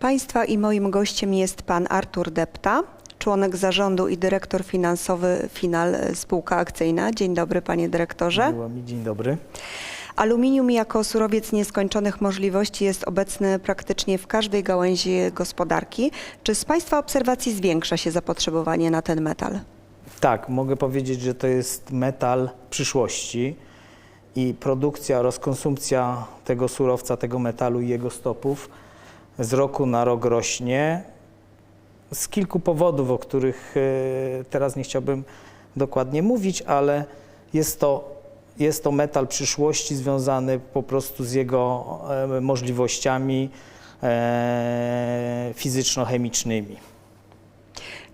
Państwa i moim gościem jest pan Artur Depta, członek zarządu i dyrektor finansowy Final Spółka Akcyjna. Dzień dobry panie dyrektorze. Miło mi, dzień dobry. Aluminium jako surowiec nieskończonych możliwości jest obecny praktycznie w każdej gałęzi gospodarki. Czy z Państwa obserwacji zwiększa się zapotrzebowanie na ten metal? Tak, mogę powiedzieć, że to jest metal przyszłości i produkcja oraz konsumpcja tego surowca, tego metalu i jego stopów z roku na rok rośnie. Z kilku powodów, o których e, teraz nie chciałbym dokładnie mówić, ale jest to, jest to metal przyszłości związany po prostu z jego e, możliwościami e, fizyczno-chemicznymi.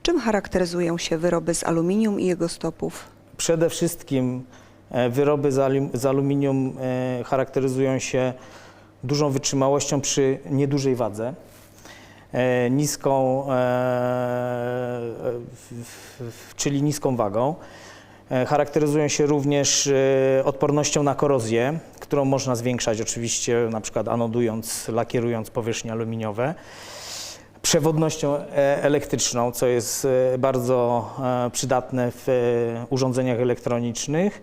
Czym charakteryzują się wyroby z aluminium i jego stopów? Przede wszystkim wyroby z, alu- z aluminium charakteryzują się dużą wytrzymałością przy niedużej wadze, e, niską, e, czyli niską wagą. E, Charakteryzują się również odpornością na korozję, którą można zwiększać oczywiście na przykład anodując, lakierując powierzchnie aluminiowe przewodnością elektryczną, co jest bardzo przydatne w urządzeniach elektronicznych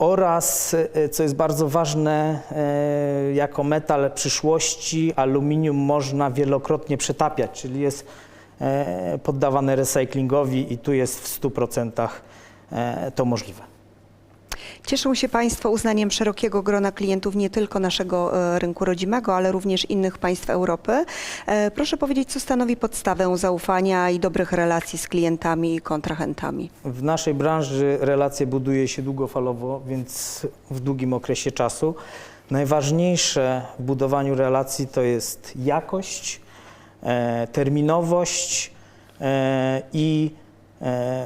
oraz, e, co jest bardzo ważne, e, jako metal przyszłości aluminium można wielokrotnie przetapiać, czyli jest e, poddawane recyklingowi i tu jest w 100% e, to możliwe. Cieszą się Państwo uznaniem szerokiego grona klientów nie tylko naszego e, rynku rodzimego, ale również innych państw Europy. E, Proszę powiedzieć, co stanowi podstawę zaufania i dobrych relacji z klientami i kontrahentami? W naszej branży relacje buduje się długofalowo, więc w długim okresie czasu. Najważniejsze w budowaniu relacji to jest jakość, e, terminowość i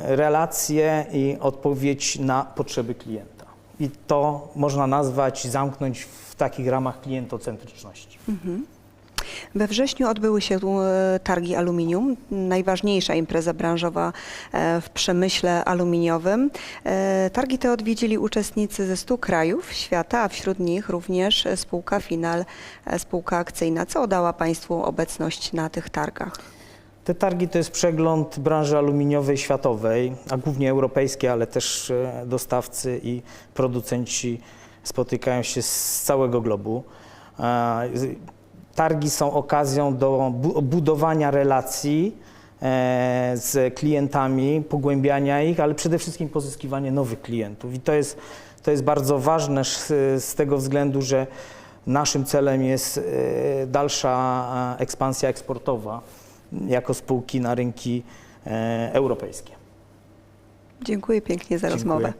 relacje i odpowiedź na potrzeby klienta. I to można nazwać, zamknąć w takich ramach klientocentryczności. We wrześniu odbyły się e, targi aluminium, najważniejsza impreza branżowa e, w przemyśle aluminiowym. E, Targi te odwiedzili uczestnicy ze 100 krajów świata, a wśród nich również spółka Final, spółka akcyjna. Co dała Państwu obecność na tych targach? Te targi to jest przegląd branży aluminiowej światowej, a głównie europejskiej, ale też e, dostawcy i producenci spotykają się z całego globu. E, Targi są okazją do bu- budowania relacji e, z klientami, pogłębiania ich, ale przede wszystkim pozyskiwania nowych klientów. I to jest, to jest bardzo ważne z tego względu, że naszym celem jest dalsza ekspansja eksportowa jako spółki na rynki e, europejskie. Dziękuję pięknie za Dziękuję. rozmowę.